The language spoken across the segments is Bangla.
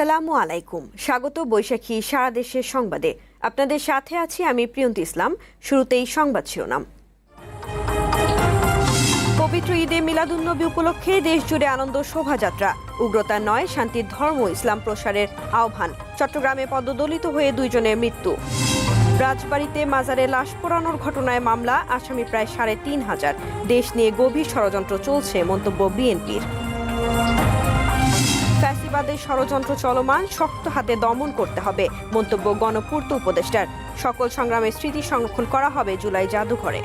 আসসালামু আলাইকুম। স্বাগত বৈশাখী সারা দেশের সংবাদে। আপনাদের সাথে আছি আমি প্রিয়ন্ত ইসলাম। শুরুতেই সংবাদ শিরোনাম। পবিত্র ঈদে মিলাদুন্নবী উপলক্ষে দেশ জুড়ে আনন্দ শোভাযাত্রা। উগ্রতা নয়, শান্তির ধর্ম ইসলাম প্রসারের আহ্বান। চট্টগ্রামে পদদলিত হয়ে দুইজনের মৃত্যু। রাজবাড়িতে মাজারে লাশ পোড়ানোর ঘটনায় মামলা, আসামি প্রায় সাড়ে তিন হাজার। দেশ নিয়ে গভীর ষড়যন্ত্র চলছে মন্তব্য বিএনপির। ফ্যাসিবাদের ষড়যন্ত্র চলমান, শক্ত হাতে দমন করতে হবে, মন্তব্য গণপূর্ত উপদেষ্টার। সকল সংগ্রামের স্মৃতি সংরক্ষণ করা হবে জুলাই জাদুঘরে।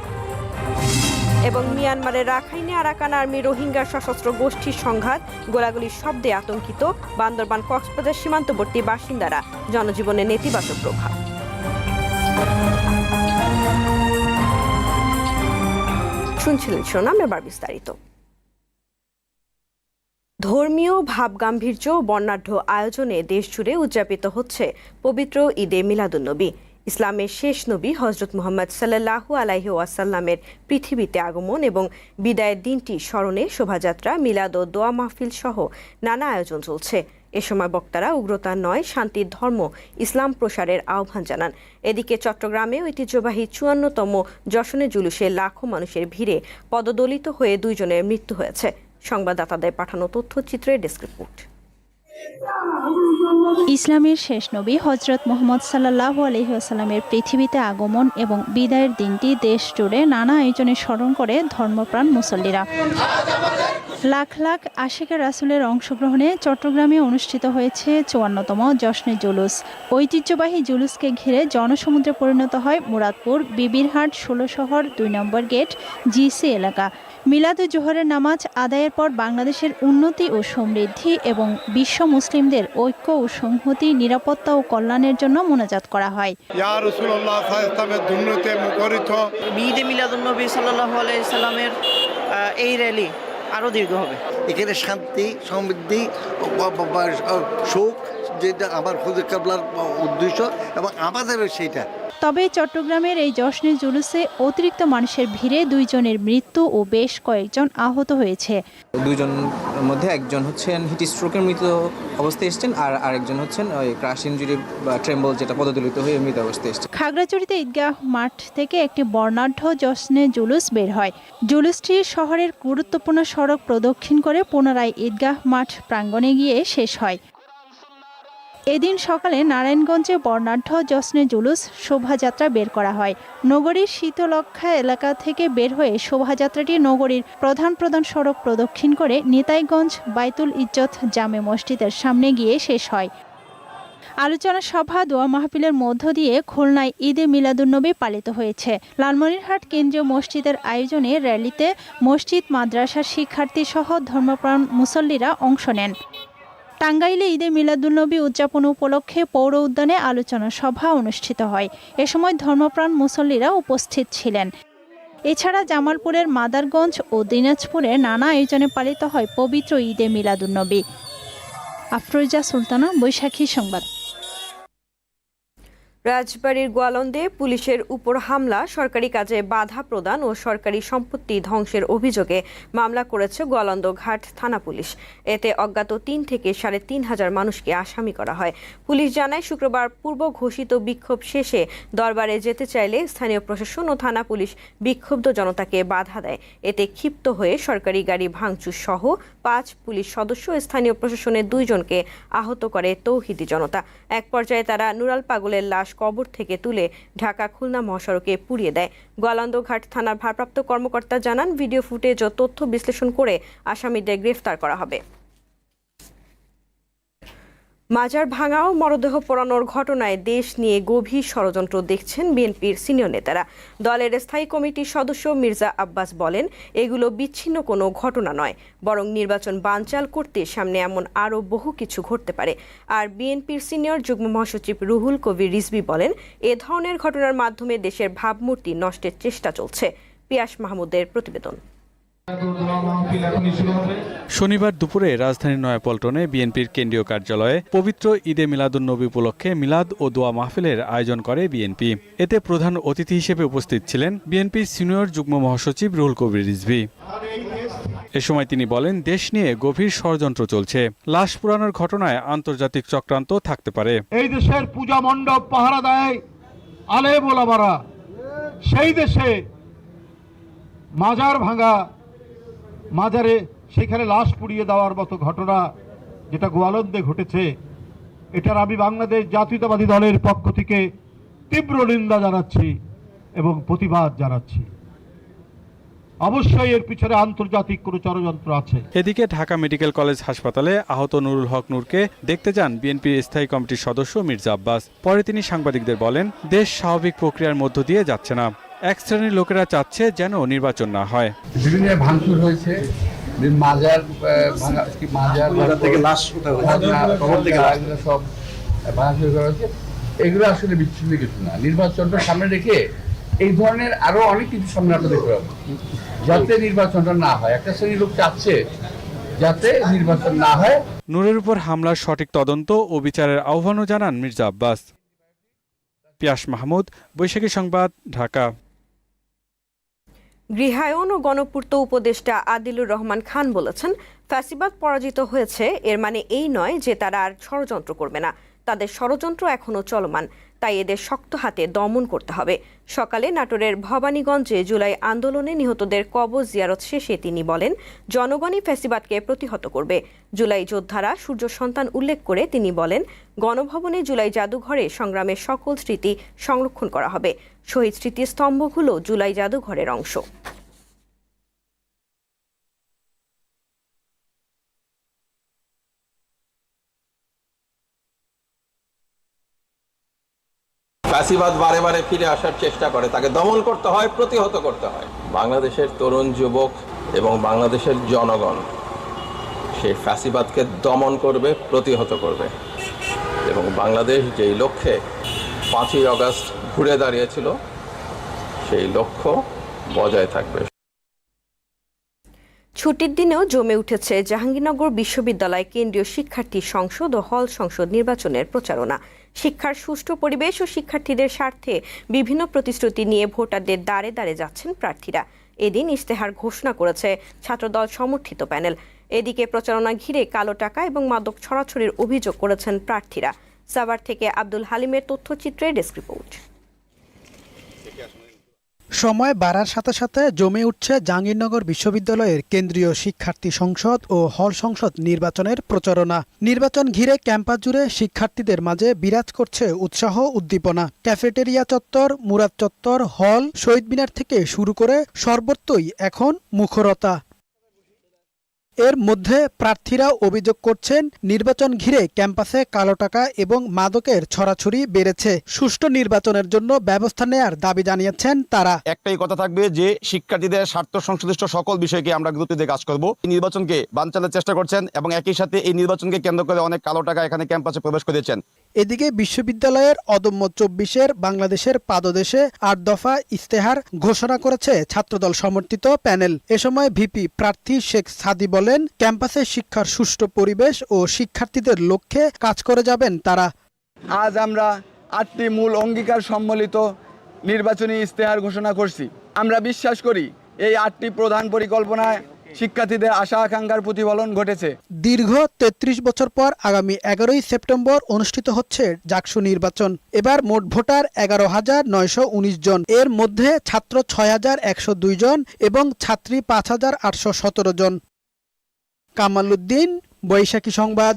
এবং মিয়ানমারের রাখাইনে আরাকান আর্মি রোহিঙ্গা সশস্ত্র গোষ্ঠীর সংঘাত, গোলাগুলির শব্দে আতঙ্কিত বান্দরবান কক্সবাজার সীমান্তবর্তী বাসিন্দারা, জনজীবনে নেতিবাচক প্রভাব। শুনছিলেন শোনাম এবার বিস্তারিত। ধর্মীয় ভাবগাম্ভীর্য বর্ণাঢ্য আয়োজনে দেশজুড়ে উদযাপিত হচ্ছে পবিত্র ঈদে মিলাদুন্নবী। ইসলামের শেষ নবী হজরত মোহাম্মদ সাল্লাহু আলাইহি ওয়াসাল্লামের পৃথিবীতে আগমন এবং বিদায়ের দিনটি স্মরণে শোভাযাত্রা, মিলাদ ও দোয়া মাহফিল সহ নানা আয়োজন চলছে। এ সময় বক্তারা উগ্রতা নয় শান্তির ধর্ম, ইসলাম প্রসারের আহ্বান জানান। এদিকে চট্টগ্রামে ঐতিহ্যবাহী চুয়ান্নতম যশনে জুলুসে লাখো মানুষের ভিড়ে পদদলিত হয়ে দুইজনের মৃত্যু হয়েছে। সংবাদদাতাদের পাঠানো তথ্যচিত্রের ডেস্ক রিপোর্ট। ইসলামের শেষ নবী হজরত মোহাম্মদ সাল্লাহ আলহিহাস্লামের পৃথিবীতে আগমন এবং বিদায়ের দিনটি দেশ জুড়ে নানা আয়োজনে স্মরণ করে ধর্মপ্রাণ মুসল্লিরা। লাখ লাখ আশিকা রাসুলের অংশগ্রহণে চট্টগ্রামে অনুষ্ঠিত হয়েছে চুয়ান্নতম জশ্নে জুলুস। ঐতিহ্যবাহী জুলুসকে ঘিরে জনসমুদ্রে পরিণত হয় মুরাদপুর, বিবিরহাট ষোলশহর দুই নম্বর গেট, জিসি এলাকা। মিলাদ জোহরের নামাজ আদায়ের পর বাংলাদেশের উন্নতি ও সমৃদ্ধি এবং বিশ্ব মুসলিমদের ঐক্য ও সংহতি নিরাপত্তা ও কল্যাণের জন্য মোনাজাত করা হয়। ইসলামের ঈদে মিলাদুন্নবী সাল্লাহ আলাইসাল্লামের এই র্যালি আরও দীর্ঘ হবে। এখানে শান্তি সমৃদ্ধি সুখ যেটা আমার হুজুর কাবলার উদ্দেশ্য এবং আমাদেরও সেইটা তবে চট্টগ্রামের এই জশ্নে জুলুসে অতিরিক্ত মানুষের ভিড়ে দুইজনের মৃত্যু ও বেশ কয়েকজন আহত হয়েছে। দুইজনের মধ্যে একজন হচ্ছেন হিট স্ট্রোকের মৃত অবস্থায় এসেছেন আর আরেকজন হচ্ছেন ওই ক্রাশ ইঞ্জুরি বা ট্রেম্বল যেটা পদদলিত হয়ে মৃত অবস্থায় এসেছেন খাগড়াছড়িতে ঈদগাহ মাঠ থেকে একটি বর্ণাঢ্য জশ্নে জুলুস বের হয়। জুলুসটি শহরের গুরুত্বপূর্ণ সড়ক প্রদক্ষিণ করে পুনরায় ঈদগাহ মাঠ প্রাঙ্গণে গিয়ে শেষ হয়। এদিন সকালে নারায়ণগঞ্জে বর্ণাঢ্য জশ্নে জুলুস শোভাযাত্রা বের করা হয়। নগরীর শীতলক্ষা এলাকা থেকে বের হয়ে শোভাযাত্রাটি নগরীর প্রধান প্রধান সড়ক প্রদক্ষিণ করে নিতাইগঞ্জ বাইতুল ইজ্জত জামে মসজিদের সামনে গিয়ে শেষ হয়। আলোচনা সভা দোয়া মাহফিলের মধ্য দিয়ে খুলনায় ঈদে মিলাদুন্নবী পালিত হয়েছে। লালমনিরহাট কেন্দ্রীয় মসজিদের আয়োজনে র্যালিতে মসজিদ মাদ্রাসার শিক্ষার্থী সহ ধর্মপ্রাণ মুসল্লিরা অংশ নেন। টাঙ্গাইলে ঈদে মিলাদুলনবী উদযাপন উপলক্ষে পৌর উদ্যানে আলোচনা সভা অনুষ্ঠিত হয়। এ সময় ধর্মপ্রাণ মুসল্লিরা উপস্থিত ছিলেন। এছাড়া জামালপুরের মাদারগঞ্জ ও দিনাজপুরে নানা আয়োজনে পালিত হয় পবিত্র ঈদে মিলাদুলনবী আফরোজা সুলতানা, বৈশাখী সংবাদ। রাজবাড়ীর গোয়ালন্দে পুলিশের উপর হামলা, সরকারি কাজে বাধা প্রদান ও সরকারি সম্পত্তি ধ্বংসের অভিযোগে মামলা করেছে গোয়ালন্দ ঘাট থানা পুলিশ। এতে অজ্ঞাত তিন থেকে সাড়ে তিন হাজার মানুষকে আসামি করা হয়। পুলিশ জানায়, শুক্রবার পূর্ব ঘোষিত বিক্ষোভ শেষে দরবারে যেতে চাইলে স্থানীয় প্রশাসন ও থানা পুলিশ বিক্ষুব্ধ জনতাকে বাধা দেয়। এতে ক্ষিপ্ত হয়ে সরকারি গাড়ি ভাঙচুর সহ পাঁচ পুলিশ সদস্য স্থানীয় প্রশাসনের দুইজনকে আহত করে তৌহিদি জনতা। এক পর্যায়ে তারা নুরাল পাগলের লাশ কবর থেকে তুলে ঢাকা খুলনা মহাসড়কে পুড়িয়ে দেয়। গোয়ালন্দঘাট থানার ভারপ্রাপ্ত কর্মকর্তা জানান, ভিডিও ফুটেজ ও তথ্য বিশ্লেষণ করে আসামিদের গ্রেফতার করা হবে। মাজার ভাঙা ও মরদেহ পোড়ানোর ঘটনায় দেশ নিয়ে গভীর ষড়যন্ত্র দেখছেন বিএনপির সিনিয়র নেতারা। দলের স্থায়ী কমিটির সদস্য মির্জা আব্বাস বলেন, এগুলো বিচ্ছিন্ন কোনো ঘটনা নয়, বরং নির্বাচন বানচাল করতে সামনে এমন আরও বহু কিছু ঘটতে পারে। আর বিএনপির সিনিয়র যুগ্ম মহাসচিব রুহুল কবির রিজভি বলেন, এ ধরনের ঘটনার মাধ্যমে দেশের ভাবমূর্তি নষ্টের চেষ্টা চলছে। পিয়াস মাহমুদের প্রতিবেদন। শনিবার দুপুরে রাজধানীর নয়াপল্টনে বিএনপির কেন্দ্রীয় কার্যালয়ে পবিত্র ঈদে মিলাদুন্নবী উপলক্ষে মিলাদ ও দোয়া মাহফিলের আয়োজন করে বিএনপি। এতে প্রধান অতিথি হিসেবে উপস্থিত ছিলেন বিএনপির সিনিয়র যুগ্ম মহাসচিব রুহুল কবির রিজভি। এ সময় তিনি বলেন, দেশ নিয়ে গভীর ষড়যন্ত্র চলছে। লাশ পুরানোর ঘটনায় আন্তর্জাতিক চক্রান্ত থাকতে পারে। এই দেশের পূজা মণ্ডপ পাহারা দেয় আলে বোলামারা সেই দেশে মাজার ভাঙা মাজারে সেখানে লাশ পুড়িয়ে দেওয়ার মতো ঘটনা যেটা গোয়ালন্দে ঘটেছে এটার আমি বাংলাদেশ জাতীয়তাবাদী দলের পক্ষ থেকে তীব্র নিন্দা জানাচ্ছি এবং প্রতিবাদ জানাচ্ছি। অবশ্যই এর পিছনে আন্তর্জাতিক কোনো ষড়যন্ত্র আছে। এদিকে ঢাকা মেডিকেল কলেজ হাসপাতালে আহত নুরুল হক নূরকে দেখতে যান বিএনপির স্থায়ী কমিটির সদস্য মির্জা আব্বাস। পরে তিনি সাংবাদিকদের বলেন, দেশ স্বাভাবিক প্রক্রিয়ার মধ্য দিয়ে যাচ্ছে না। এক শ্রেণির লোকেরা চাচ্ছে যেন নির্বাচন না হয়। বিভিন্ন ভাঙচুর হয়েছে। মাজার মাজার মাজার থেকে লাশ কবর থেকে সব ভাঙচুর করা হয়েছে। এগুলো আসলে বিচ্ছিন্ন কিছু না। নির্বাচনটা সামনে রেখে এই ধরনের আরও অনেক কিছু সামনে আমরা দেখতে পাবো। যাতে নির্বাচনটা না হয়। একটা শ্রেণির লোক চাচ্ছে যাতে নির্বাচন না হয়। নূরের উপর হামলার সঠিক তদন্ত ও বিচারের আহ্বানও জানান মির্জা আব্বাস। পিয়াস মাহমুদ বৈশাখী সংবাদ ঢাকা। গৃহায়ন ও গণপূর্ত উপদেষ্টা আদিলুর রহমান খান বলেছেন, ফ্যাসিবাদ পরাজিত হয়েছে, এর মানে এই নয় যে তারা আর ষড়যন্ত্র করবে না। তাদের ষড়যন্ত্র এখনও চলমান। তাই এদের শক্ত হাতে দমন করতে হবে। সকালে নাটোরের ভবানীগঞ্জে জুলাই আন্দোলনে নিহতদের কবর জিয়ারত শেষে তিনি বলেন, জনগণই ফ্যাসিবাদকে প্রতিহত করবে। জুলাই যোদ্ধারা সূর্য সন্তান উল্লেখ করে তিনি বলেন, গণভবনে জুলাই জাদুঘরে সংগ্রামের সকল স্মৃতি সংরক্ষণ করা হবে। শহীদ স্মৃতিস্তম্ভগুলো জুলাই জাদুঘরের অংশ। ফ্যাসিবাদ বারে বারে ফিরে আসার চেষ্টা করে। তাকে দমন করতে হয়, প্রতিহত করতে হয়। বাংলাদেশের তরুণ যুবক এবং বাংলাদেশের জনগণ সেই ফ্যাসিবাদকে দমন করবে, প্রতিহত করবে। এবং বাংলাদেশ যেই লক্ষ্যে পাঁচই আগস্ট ঘুরে দাঁড়িয়েছিল, সেই লক্ষ্য বজায় থাকবে। ছুটির দিনেও জমে উঠেছে জাহাঙ্গীরনগর বিশ্ববিদ্যালয় কেন্দ্রীয় শিক্ষার্থী সংসদ ও হল সংসদ নির্বাচনের প্রচারণা। শিক্ষার সুষ্ঠু পরিবেশ ও শিক্ষার্থীদের স্বার্থে বিভিন্ন প্রতিশ্রুতি নিয়ে ভোটারদের দ্বারে দ্বারে যাচ্ছেন প্রার্থীরা। এদিন ইশতেহার ঘোষণা করেছে ছাত্রদল সমর্থিত প্যানেল। এদিকে প্রচারণা ঘিরে কালো টাকা এবং মাদক ছড়াছড়ির অভিযোগ করেছেন প্রার্থীরা। সাভার থেকে আব্দুল হালিমের তথ্যচিত্রে ডেস্ক রিপোর্ট। সময় বাড়ার সাথে সাথে জমে উঠছে জাহাঙ্গীরনগর বিশ্ববিদ্যালয়ের কেন্দ্রীয় শিক্ষার্থী সংসদ ও হল সংসদ নির্বাচনের প্রচারণা। নির্বাচন ঘিরে ক্যাম্পাস জুড়ে শিক্ষার্থীদের মাঝে বিরাজ করছে উৎসাহ, উদ্দীপনা। ক্যাফেটেরিয়া চত্বর, মুরাদ চত্বর, হল, শহীদ মিনার থেকে শুরু করে সর্বত্রই এখন মুখরতা। এর মধ্যে প্রার্থীরা অভিযোগ করছেন, নির্বাচন ঘিরে ক্যাম্পাসে কালো টাকা এবং মাদকের ছড়াছড়ি বেড়েছে। সুষ্ঠু নির্বাচনের জন্য ব্যবস্থা নেয়ার দাবি জানিয়েছেন তারা। একটাই কথা থাকবে যে, শিক্ষার্থীদের স্বার্থ সংশ্লিষ্ট সকল বিষয়কে আমরা গুরুত্ব কাজ করব। নির্বাচনকে বানচালের চেষ্টা করছেন এবং একই সাথে এই নির্বাচনকে কেন্দ্র করে অনেক কালো টাকা এখানে ক্যাম্পাসে প্রবেশ করেছেন। এদিকে বিশ্ববিদ্যালয়ের অদম্য চব্বিশের বাংলাদেশের পাদদেশে আট দফা ইস্তেহার ঘোষণা করেছে ছাত্রদল সমর্থিত প্যানেল। এ সময় ভিপি প্রার্থী শেখ সাদি বলেন, ক্যাম্পাসে শিক্ষার সুষ্ঠু পরিবেশ ও শিক্ষার্থীদের লক্ষ্যে কাজ করে যাবেন তারা। আজ আমরা আটটি মূল অঙ্গীকার সম্বলিত নির্বাচনী ইস্তেহার ঘোষণা করছি। আমরা বিশ্বাস করি, এই আটটি প্রধান পরিকল্পনায় শিক্ষার্থীদের আশা আকাঙ্ক্ষার প্রতিফলন ঘটেছে। দীর্ঘ ৩৩ বছর পর আগামী এগারোই সেপ্টেম্বর অনুষ্ঠিত হচ্ছে জাকসু নির্বাচন। এবার মোট ভোটার এগারো হাজার নয়শো উনিশ জন। এর মধ্যে ছাত্র ছয় হাজার একশো দুই জন এবং ছাত্রী পাঁচ হাজার আটশো সতেরো জন। কামালউদ্দিন বৈশাখী সংবাদ।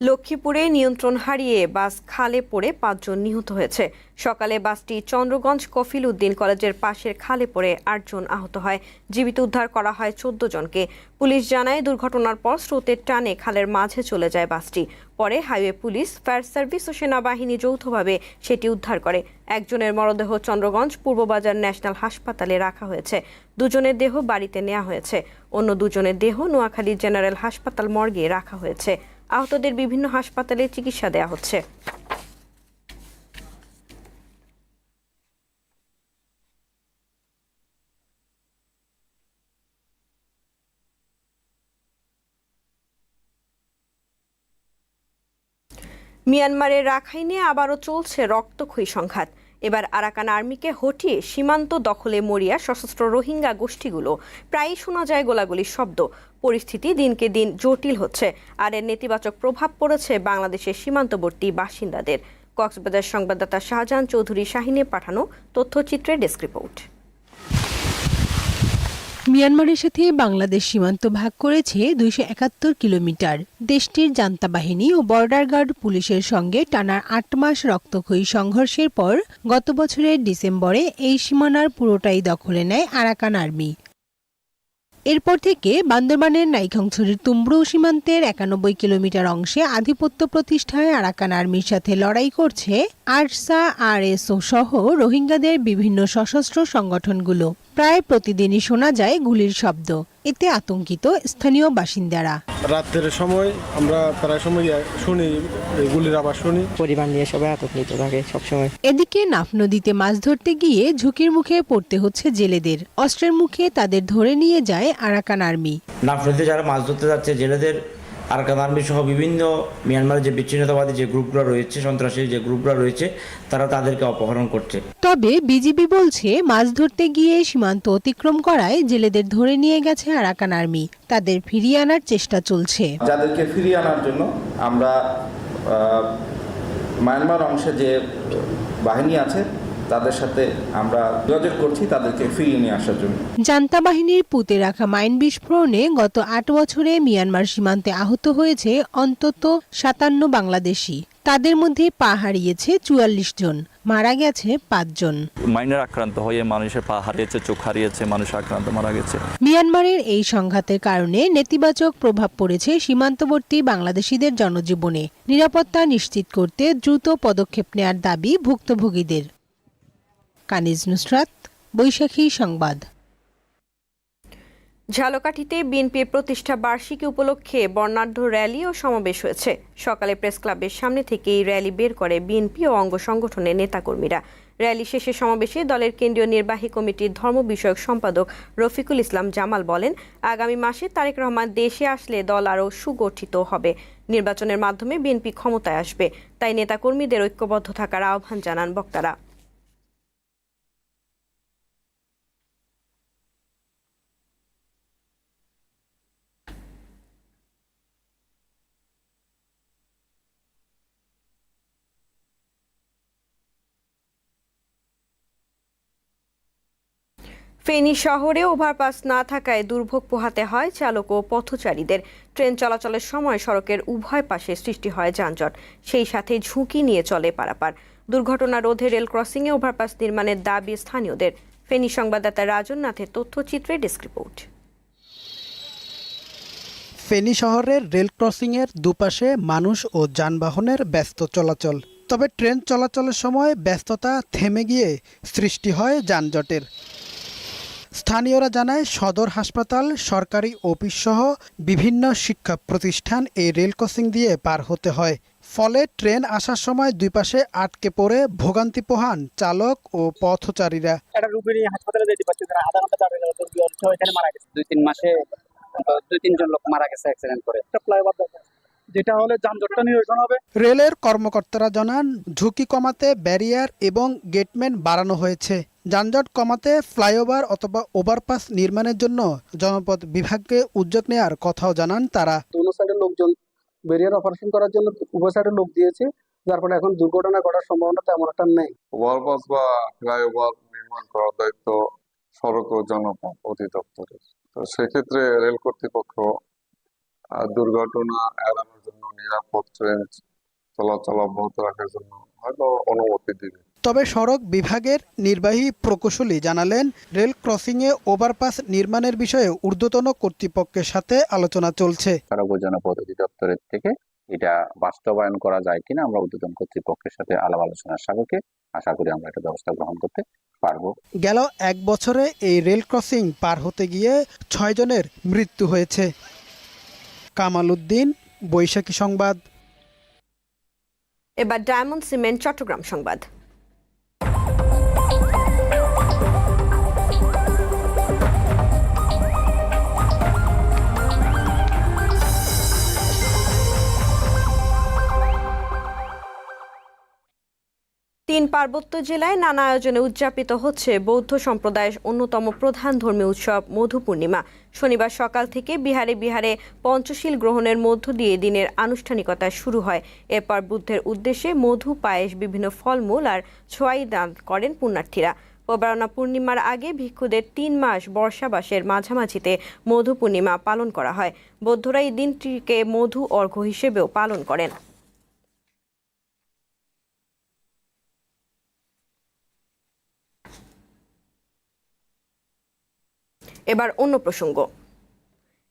লক্ষ্মীপুরে নিয়ন্ত্রণ হারিয়ে বাস খালে পড়ে পাঁচজন নিহত হয়েছে। সকালে বাসটি চন্দ্রগঞ্জ কফিল উদ্দিন কলেজের পাশের খালে পড়ে আটজন আহত হয়। জীবিত উদ্ধার করা হয় চোদ্দ জনকে। পুলিশ জানায়, দুর্ঘটনার পর স্রোতের টানে খালের মাঝে চলে যায় বাসটি। পরে হাইওয়ে পুলিশ, ফায়ার সার্ভিস ও সেনাবাহিনী যৌথভাবে সেটি উদ্ধার করে। একজনের মরদেহ চন্দ্রগঞ্জ পূর্ববাজার ন্যাশনাল হাসপাতালে রাখা হয়েছে। দুজনের দেহ বাড়িতে নেওয়া হয়েছে। অন্য দুজনের দেহ নোয়াখালী জেনারেল হাসপাতাল মর্গে রাখা হয়েছে। আহতদের বিভিন্ন হাসপাতালে চিকিৎসা দেওয়া হচ্ছে। মিয়ানমারের রাখাইনে আবারও চলছে রক্তক্ষয়ী সংঘাত। এবার আরাকান আর্মিকে হটিয়ে সীমান্ত দখলে মরিয়া সশস্ত্র রোহিঙ্গা গোষ্ঠীগুলো প্রায়ই শোনা যায় গোলাগুলির শব্দ। পরিস্থিতি দিনকে দিন জটিল হচ্ছে, আর এর নেতিবাচক প্রভাব পড়েছে বাংলাদেশের সীমান্তবর্তী বাসিন্দাদের। কক্সবাজার সংবাদদাতা শাহজাহান চৌধুরী শাহিনে পাঠানো তথ্যচিত্রের ডেস্ক রিপোর্ট। মিয়ানমারের সাথে বাংলাদেশ সীমান্ত ভাগ করেছে দুইশো একাত্তর কিলোমিটার। দেশটির জান্তা বাহিনী ও বর্ডার গার্ড পুলিশের সঙ্গে টানার আট মাস রক্তক্ষয়ী সংঘর্ষের পর গত বছরের ডিসেম্বরে এই সীমানার পুরোটাই দখলে নেয় আরাকান আর্মি। এরপর থেকে বান্দরবানের নাইখংছড়ির তুমব্রু সীমান্তের একানব্বই কিলোমিটার অংশে আধিপত্য প্রতিষ্ঠায় আরাকান আর্মির সাথে লড়াই করছে আরসা, আরএসও সহ রোহিঙ্গাদের বিভিন্ন সশস্ত্র সংগঠনগুলো। প্রায় প্রতিদিনই শোনা যায় গুলির শব্দ। এতে আতঙ্কিত স্থানীয় বাসিন্দারা। রাতের সময় আমরা প্রায় সময় শুনি গুলির আবার শুনি। পরিবার নিয়ে সবাই আতঙ্কিত থাকে সবসময়। এদিকে নাফ নদীতে মাছ ধরতে গিয়ে ঝুঁকির মুখে পড়তে হচ্ছে জেলেদের। অস্ত্রের মুখে তাদের ধরে নিয়ে যায় আরাকান আর্মি। নাফ নদীতে যারা মাছ ধরতে যাচ্ছে জেলেদের আরাকান আর্মি সহ বিভিন্ন মিয়ানমারের যে বিচ্ছিন্নতাবাদী যে গ্রুপগুলো রয়েছে সন্ত্রাসী যে গ্রুপগুলো রয়েছে তারা তাদেরকে অপহরণ করছে। তবে বিজিবি বলছে মাছ ধরতে গিয়ে সীমান্ত অতিক্রম করায় জেলেদের ধরে নিয়ে গেছে আরাকান আর্মি। তাদের ফিরিয়ে আনার চেষ্টা চলছে। যাদেরকে ফিরিয়ে আনার জন্য আমরা মায়ানমার অংশে যে বাহিনী আছে তাদের সাথে আমরা যোগাযোগ করছি তাদেরকে ফিরিয়ে নিয়ে আসার জন্য। জান্তা বাহিনীর পুঁতে রাখা মাইন বিস্ফোরণে গত আট বছরে মিয়ানমার সীমান্তে আহত হয়েছে অন্তত সাতান্ন বাংলাদেশি। তাদের মধ্যে পা হারিয়েছে চুয়াল্লিশ জন মারা গেছে পাঁচজন মাইনের আক্রান্ত হয়ে মানুষের পা হারিয়েছে চোখ হারিয়েছে মানুষ আক্রান্ত মারা গেছে। মিয়ানমারের এই সংঘাতের কারণে নেতিবাচক প্রভাব পড়েছে সীমান্তবর্তী বাংলাদেশিদের জনজীবনে। নিরাপত্তা নিশ্চিত করতে দ্রুত পদক্ষেপ নেয়ার দাবি ভুক্তভোগীদের। কানিজ নুসরাত, বৈশাখী সংবাদ। ঝালকাঠিতে বিএনপির প্রতিষ্ঠা বার্ষিকী উপলক্ষে বর্ণাঢ্য র্যালি ও সমাবেশ হয়েছে। সকালে প্রেস ক্লাবের সামনে থেকে এই র্যালি বের করে বিএনপি ও অঙ্গ সংগঠনের নেতাকর্মীরা। র্যালি শেষে সমাবেশে দলের কেন্দ্রীয় নির্বাহী কমিটির ধর্ম বিষয়ক সম্পাদক রফিকুল ইসলাম জামাল বলেন, আগামী মাসে তারেক রহমান দেশে আসলে দল আরও সুগঠিত হবে। নির্বাচনের মাধ্যমে বিএনপি ক্ষমতায় আসবে। তাই নেতাকর্মীদের ঐক্যবদ্ধ থাকার আহ্বান জানান বক্তারা। ফেনী শহরে ওভারপাস না থাকায় দুর্ভোগ পোহাতে হয় চালক ও পথচারীদের। ট্রেন চলাচলের সময় সড়কের উভয় পাশে সৃষ্টি হয় যানজট, সেই সাথে ঝুঁকি নিয়ে চলে পারাপার। দুর্ঘটনা রোধে রেল ক্রসিংয়ে ওভারপাস নির্মাণের দাবি স্থানীয়দের। ফেনী সংবাদদাতা রাজন নাথের তথ্যচিত্রে ডেস্ক রিপোর্ট। ফেনী শহরের রেল ক্রসিংয়ের দুপাশে মানুষ ও যানবাহনের ব্যস্ত চলাচল। তবে ট্রেন চলাচলের সময় ব্যস্ততা থেমে গিয়ে সৃষ্টি হয় যানজটের। স্থানীয়রা জানায় সদর হাসপাতাল সরকারি অফিস সহ বিভিন্ন শিক্ষা প্রতিষ্ঠান এই রেল ক্রসিং দিয়ে পার হতে হয়। ফলে ট্রেন আসার সময় দুই পাশে আটকে পড়ে ভোগান্তি পোহান চালক ও পথচারীরা। একটা রুগী নিয়ে হাসপাতালে যেতে পারছে না আধা ঘণ্টা চার ঘণ্টা এখানে মারা গেছে। দুই তিন মাসে দুই তিনজন লোক মারা গেছে অ্যাক্সিডেন্ট করে। ফ্লাইওভার যেটা হলে যানজটটা নিরসন হবে। রেলের কর্মকর্তারা জানান ঝুঁকি কমাতে ব্যারিয়ার এবং গেটম্যান বাড়ানো হয়েছে। যানজট কমাতে ফ্লাইওভার অথবা ওভারপাস নির্মাণের জন্য জনপদ বিভাগকে উদ্যোগ নেওয়ার কথাও জানান তারা। দোনো সাইডের লোকজন ব্যারিয়ার অপারেশন করার জন্য উভয় সাইডের লোক দিয়েছে যার ফলে এখন দুর্ঘটনা ঘটার সম্ভাবনা তেমন একটা নেই। ওভারপাস বা ফ্লাইওভার নির্মাণ করার দায়িত্ব সড়ক ও জনপথ অধিদপ্তরের। তো সেক্ষেত্রে রেল কর্তৃপক্ষ দুর্ঘটনা এড়ানোর জন্য নিরাপদ ট্রেন চলাচল অব্যাহত রাখার জন্য হয়তো অনুমতি দিবে। তবে সড়ক বিভাগের নির্বাহী প্রকৌশলী জানালেন রেল ক্রসিংয়ে ওভারপাস নির্মাণের বিষয়ে ঊর্ধ্বতন কর্তৃপক্ষের সাথে আলোচনা চলছে। সড়ক ও জনপথ অধিদপ্তরের থেকে এটা বাস্তবায়ন করা যায় কিনা আমরা উদ্বোধন কর্তৃপক্ষের সাথে আলাপ আলোচনার সাপেক্ষে আশা করি আমরা একটা ব্যবস্থা গ্রহণ করতে পারব। গেল এক বছরে এই রেল ক্রসিং পার হতে গিয়ে ছয় জনের মৃত্যু হয়েছে। কামাল উদ্দিন বৈশাখী সংবাদ। এবার ডায়মন্ড সিমেন্ট চট্টগ্রাম সংবাদ। তিন পার্বত্য জেলায় নানা আয়োজনে উদযাপিত হচ্ছে বৌদ্ধ সম্প্রদায়ের অন্যতম প্রধান ধর্মীয় উৎসব মধু পূর্ণিমা। শনিবার সকাল থেকে বিহারে বিহারে পঞ্চশীল গ্রহণের মধ্য দিয়ে দিনের আনুষ্ঠানিকতা শুরু হয়। এরপর বুদ্ধের উদ্দেশ্যে মধু, পায়েস, বিভিন্ন ফলমূল আর ছোয়াই দান করেন পুণ্যার্থীরা। প্রবারণা পূর্ণিমার আগে ভিক্ষুদের তিন মাস বর্ষাবাসের মাঝামাঝিতে মধু পূর্ণিমা পালন করা হয়। বৌদ্ধরা এই দিনটিকে মধু অর্ঘ্য হিসেবেও পালন করেন। এবার অন্য প্রসঙ্গ।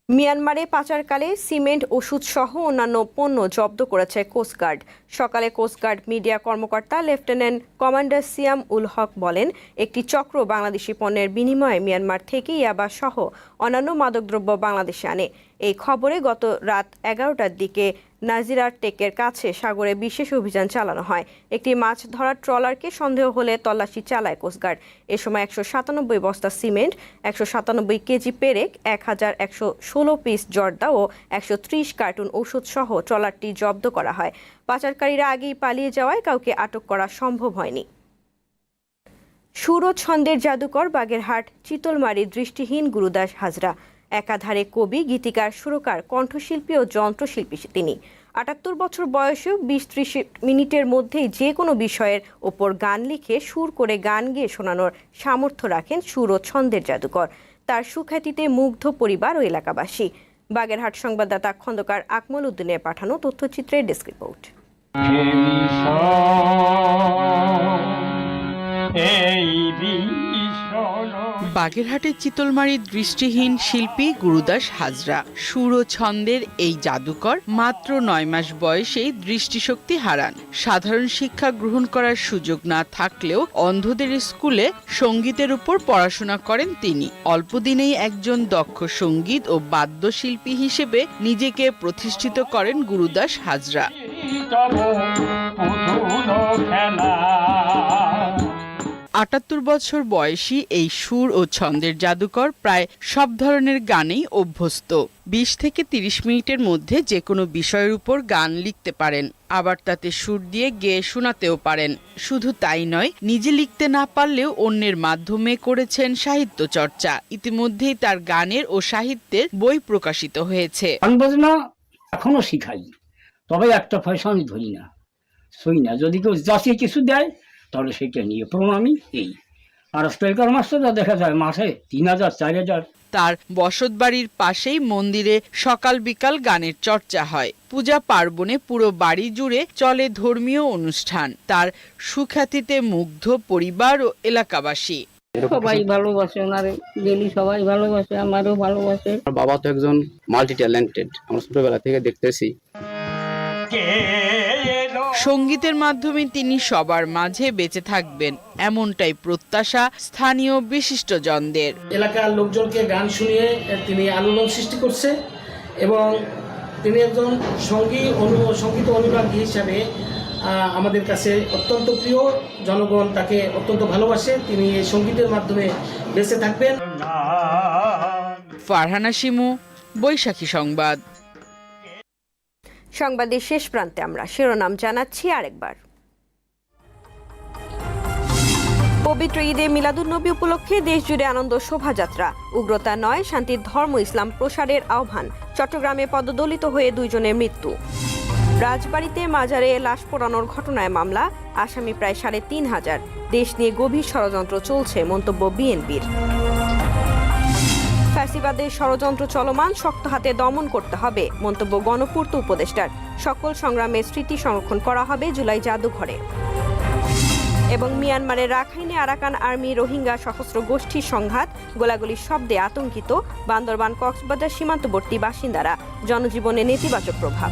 মিয়ানমারে পাচারকালে সিমেন্ট, ওষুধ সহ অন্যান্য পণ্য জব্দ করেছে কোস্টগার্ড সকালে কোস্টগার্ড মিডিয়া কর্মকর্তা লেফটেন্যান্ট কমান্ডার সিয়াম উল হক বলেন, একটি চক্র বাংলাদেশি পণ্যের বিনিময়ে মিয়ানমার থেকে ইয়াবা সহ অন্যান্য মাদকদ্রব্য বাংলাদেশে আনে। এই খবরে গত রাত এগারোটার দিকে নাজিরার টেকের কাছে সাগরে বিশেষ অভিযান চালানো হয়। একটি মাছ ধরার ট্রলারকে সন্দেহ হলে তল্লাশি চালায় কোস্টগার্ড এ সময় একশো সাতানব্বই বস্তা সিমেন্ট, একশো সাতানব্বই কেজি পেরেক, এক হাজার একশো ষোলো পিস জর্দা ও একশো ত্রিশ কার্টুন ওষুধ সহ ট্রলারটি জব্দ করা হয়। পাচারকারীরা আগেই পালিয়ে যাওয়ায় কাউকে আটক করা সম্ভব হয়নি। সুর ছন্দের জাদুকর বাগেরহাট, চিতলমারি দৃষ্টিহীন গুরুদাস হাজরা। একাধারে কবি, গীতিকার, সুরকার, কণ্ঠশিল্পী ও যন্ত্রশিল্পী তিনি। আটাত্তর বছর বয়সেও বিশ ত্রিশ মিনিটের মধ্যেই যে কোনো বিষয়ের ওপর গান লিখে সুর করে গান গেয়ে শোনানোর সামর্থ্য রাখেন সুর ও ছন্দের জাদুকর। তার সুখ্যাতিতে মুগ্ধ পরিবার ও এলাকাবাসী। বাগেরহাট সংবাদদাতা খন্দকার আকমল উদ্দিনের পাঠানো তথ্যচিত্রের ডেস্ক রিপোর্ট। বাগেরহাটের চিতলমারির দৃষ্টিহীন শিল্পী গুরুদাস হাজরা। সুর ও ছন্দের এই জাদুকর মাত্র নয় মাস বয়সেই দৃষ্টিশক্তি হারান। সাধারণ শিক্ষা গ্রহণ করার সুযোগ না থাকলেও অন্ধদের স্কুলে সঙ্গীতের উপর পড়াশোনা করেন তিনি। অল্পদিনেই একজন দক্ষ সংগীত ও বাদ্যশিল্পী হিসেবে নিজেকে প্রতিষ্ঠিত করেন গুরুদাস হাজরা। আটাত্তর বছর বয়সী এই সুর ও ছন্দের জাদুকর প্রায় সব ধরনের গানেই অভ্যস্ত। বিশ থেকে তিরিশ মিনিটের মধ্যে যে কোনো বিষয়ের উপর গান লিখতে পারেন, আবার তাতে সুর দিয়ে গেয়ে শোনাতেও পারেন। শুধু তাই নয়, নিজে লিখতে না পারলেও অন্যের মাধ্যমে করেছেন সাহিত্য চর্চা। ইতিমধ্যেই তার গানের ও সাহিত্যের বই প্রকাশিত হয়েছে। এখনও শিখাই, তবে একটা পয়সা আমি ধরি না। সই না, যদি কেউ যাচিয়ে কিছু দেয় তাহলে সেটা নিয়ে প্রণামী এই আর স্ট্রাইকার মাস্টাররা দেখা যায় মাসে তিন হাজার চার হাজার। তার বসতবাড়ির পাশেই মন্দিরে সকাল বিকাল গানের চর্চা হয়। পূজা পার্বণে পুরো বাড়ি জুড়ে চলে ধর্মীয় অনুষ্ঠান। তার সুখ্যাতিতে মুগ্ধ পরিবার ও এলাকাবাসী। সবাই ভালোবাসে ওনারে ডেলি সবাই ভালোবাসে আমারও ভালোবাসে। বাবা তো একজন মাল্টি ট্যালেন্টেড আমরা ছোটবেলা থেকে দেখতেছি। সঙ্গীতের মাধ্যমে তিনি সবার মাঝে বেঁচে থাকবেন। এমনটাই প্রত্যাশা স্থানীয় বিশিষ্টজনদের। এলাকার লোকজনকে গান শুনিয়ে তিনি আলোড়ন সৃষ্টি করছে এবং তিনি একজন সঙ্গী অনু সংগীত অনুরাগী হিসাবে আমাদের কাছে অত্যন্ত প্রিয়। জনগণ তাকে অত্যন্ত ভালোবাসে। তিনি এই সঙ্গীতের মাধ্যমে বেঁচে থাকবেন। ফারহানা শিমু বৈশাখী সংবাদ। সংবাদের শেষ প্রান্তে আমরা শিরোনাম জানাচ্ছি আরেকবার। পবিত্র ঈদে মিলাদুন্নবী উপলক্ষে দেশজুড়ে আনন্দ শোভাযাত্রা। উগ্রতা নয়, শান্তির ধর্ম, ইসলাম প্রসারের আহ্বান। চট্টগ্রামে পদদলিত হয়ে দুইজনের মৃত্যু। রাজবাড়িতে মাজারে লাশ পোড়ানোর ঘটনায় মামলা, আসামি প্রায় সাড়ে তিন হাজার। দেশ নিয়ে গভীর ষড়যন্ত্র চলছে মন্তব্য বিএনপির। ফ্যাসিবাদের ষড়যন্ত্র চলমান, শক্ত হাতে দমন করতে হবে, মন্তব্য গণপূর্ত উপদেষ্টার। সকল সংগ্রামের স্মৃতি সংরক্ষণ করা হবে জুলাই জাদুঘরে। এবং মিয়ানমারের রাখাইনে আরাকান আর্মি রোহিঙ্গা সশস্ত্র গোষ্ঠীর সংঘাত, গোলাগুলির শব্দে আতঙ্কিত বান্দরবান কক্সবাজার সীমান্তবর্তী বাসিন্দারা। জনজীবনে নেতিবাচক প্রভাব।